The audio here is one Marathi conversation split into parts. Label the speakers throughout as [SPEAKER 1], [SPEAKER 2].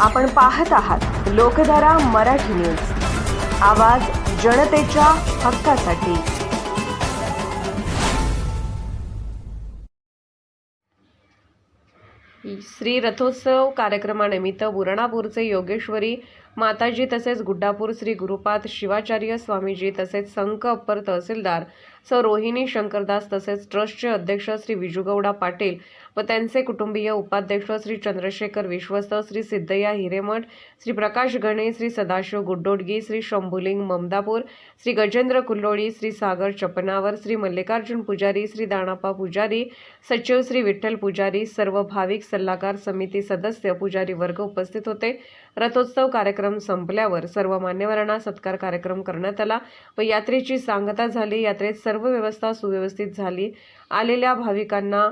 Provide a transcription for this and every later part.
[SPEAKER 1] आपण पाहत आहात लोकधारा मराठी न्यूज. आवाज जनतेच्या हक्कासाठी. श्री रथोत्सव कार्यक्रमानिमित्त बुरणापूरचे योगेश्वरी माताजी तसेच गुड्डापूर श्री गुरुपाद शिवाचार्य स्वामीजी तसेच संख अप्पर तहसीलदार सौ रोहिणी शंकरदास तसेच ट्रस्टचे अध्यक्ष श्री विजुगौडा पाटील व त्यांचे कुटुंबीय उपाध्यक्ष श्री चंद्रशेखर विश्वस्त श्री सिद्धय्या हिरेमठ श्री प्रकाश गणे श्री सदाशिव गुड्डोडगी श्री शंभुलिंग ममदापूर श्री गजेंद्र कुल्लोळी श्री सागर चपनावर श्री मल्लिकार्जुन पुजारी श्री दाणापा पुजारी सचिव श्री विठ्ठल पुजारी सर्व भाविक सल्लागार समिती सदस्य पुजारी वर्ग उपस्थित होते. रथोत्सव कार्यक्रम कार्यक्रम संपल्यावर सर्व मान्यवरांना सत्कार कार्यक्रम करण्यात आला. व यात्रेची सांगता झाली. यात्रेत सर्व व्यवस्था सुव्यवस्थित झाली. आलेल्या भाविकांना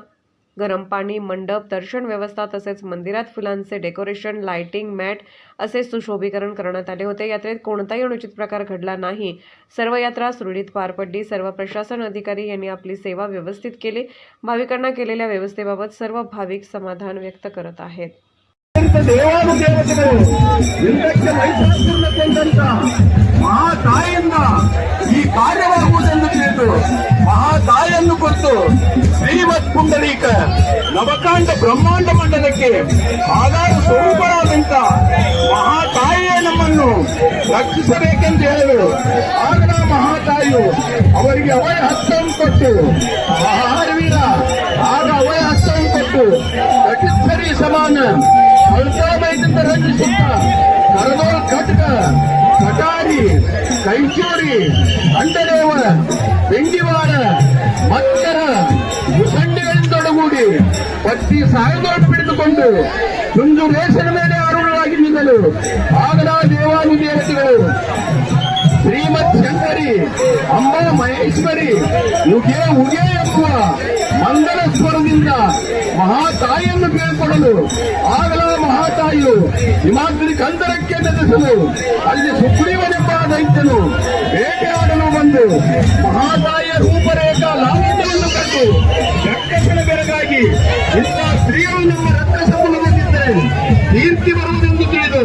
[SPEAKER 1] गरम पाणी मंडप दर्शन व्यवस्था तसेच मंदिरात फुलांचे डेकोरेशन लाइटिंग मॅट असे सुशोभीकरण करण्यात आले होते. यात्रेत कोणताही अनुचित प्रकार घडला नाही. सर्व यात्रा सुरळीत पार पडली. सर्व प्रशासन अधिकारी यांनी आपली सेवा व्यवस्थित केली. भाविकांना केलेल्या व्यवस्थेबाबत सर्व भाविक समाधान व्यक्त करत आहेत.
[SPEAKER 2] ದೇವಾನುದೇವತೆಗಳು ಇಂದಕ್ಕೆ ಮೈಸೂರಿನಂತ ಮಹಾತಾಯಿಯಿಂದ ಈ ಕಾರ್ಯವಾಗುವುದೆಂದು ತಿಳಿದು ಮಹಾತಾಯಿಯನ್ನು ಕೊಟ್ಟು ಶ್ರೀಮತ್ ಪುಂಡರೀಕ ನವಕಾಂಡ ಬ್ರಹ್ಮಾಂಡ ಮಂಡಲಕ್ಕೆ ಆಧಾರ ಸ್ವರೂಪರಾದಂತ ಮಹಾತಾಯಿಯೇ ನಮ್ಮನ್ನು ರಕ್ಷಿಸಬೇಕೆಂದು ಹೇಳಲು ಆಗ ಮಹಾತಾಯಿಯು ಅವರಿಗೆ ಅವಯ ಹಸ್ತವನ್ನು ಕೊಟ್ಟು ಮಹಾವೀರ ಆಗ ಅವಯ ಹಸ್ತವನ್ನು ಕೊಟ್ಟು ಸಮಾನ ಅಲ್ಪಾಬೈಟಿಂದ ರಚಿಸುತ್ತ ನರದೋಲ್ ಖಟ್ಕ ಕಟಾರಿ ಕೈಚೂರಿ ಅಂಡದೇವರ ಬೆಂಡಿವಾಡ ಮತ್ತರ ಮುಖಂಡಿಗಳಿಂದೊಡಗೂಡಿ ಪಟ್ಟಿ ಸಾಯದೊಳಗೆ ಪಿಡಿದುಕೊಂಡು ತುಂದು ರೇಷನ್ ಮೇಲೆ ಆರೂಢರಾಗಿ ನಿಲ್ಲಲು ಆಗದ ದೇವಾನು ಶ್ರೀಮತ್ ಶಂಕರಿ, ಅಮ್ಮ ಮಹೇಶ್ವರಿ ಉಗೆ ಉಗೆ ಎಂಬುವ ಮಂಗಲ ಸ್ವರದಿಂದ ಮಹಾತಾಯಿಯನ್ನು ಬೀಳ್ಕೊಡಲು ಆಗಲ ಮಹಾತಾಯಿಯು ಹಿಮಾದ್ರಿ ಕಂದರಕ್ಕೆ ನೆಲೆಸಲು ಅಲ್ಲಿ ಸುಗ್ರೀವನೆಂಬ ದೈತ್ಯನು ಬೇಟೆಯಾಡಲು ಬಂದು ಮಹಾತಾಯಿಯ ರೂಪರೇಖಾ ಲಾವಣ್ಯವನ್ನು ಕಂಡು ಜಕ್ಕಸನ ಬೆರಗಾಗಿ ಇಂಥ ಸ್ತ್ರೀಯರು ನಮ್ಮ ರಕ್ತ ಸಂಬಂಧದಲ್ಲಿದ್ದರೆ ಕೀರ್ತಿ ಬರುವುದೆಂದು ತಿಳಿದು